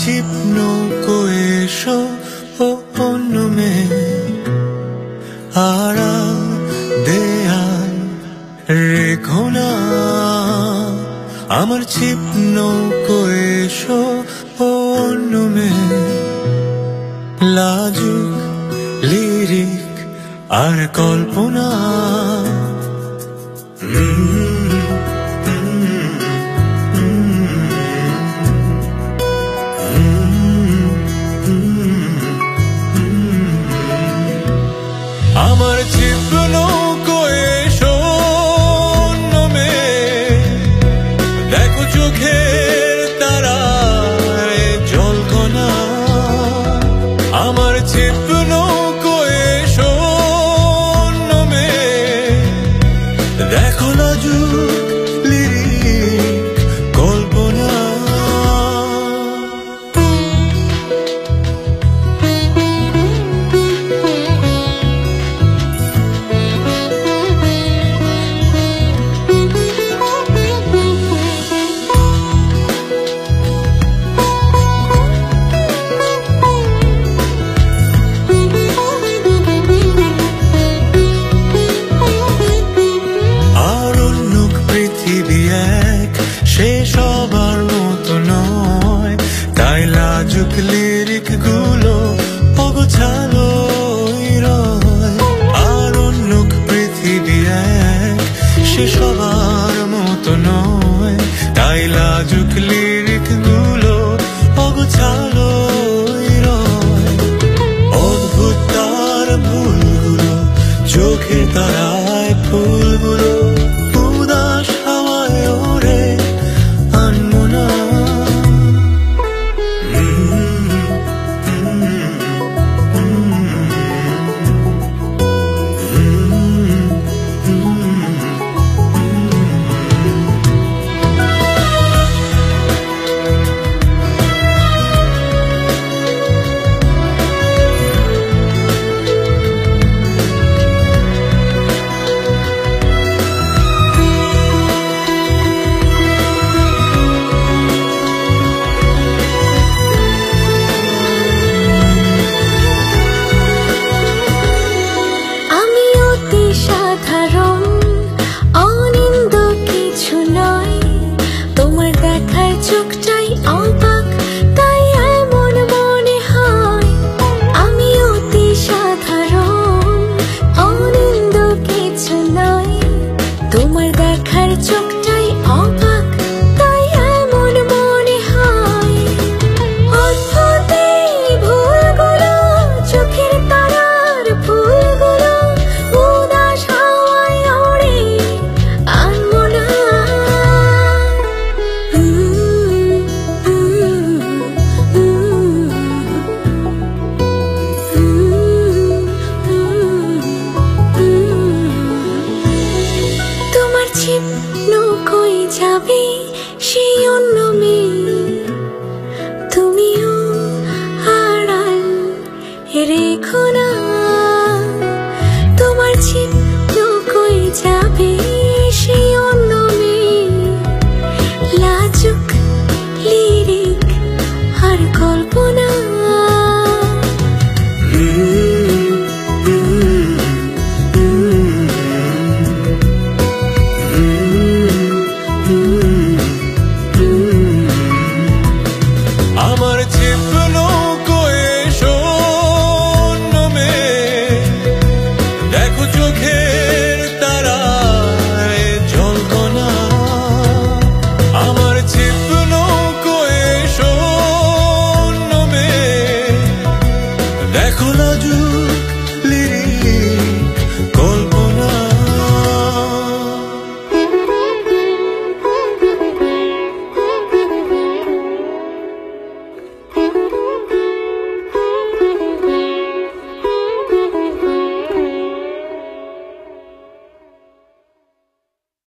ছিপ নৌকো এসো ও অন্য মেয়ে আড়াল দেয়াল রেখো না। আমার ছিপ নৌকো এসো ও অন্য মেয়ে লাজুক, লিরিক আর কল্পনা। দেখো সে সবার মতো নয়। তাই লাজুক লিরিকগুলো অগোছালো 他如 দেখে যাবে সেই তুমিও রেখো না।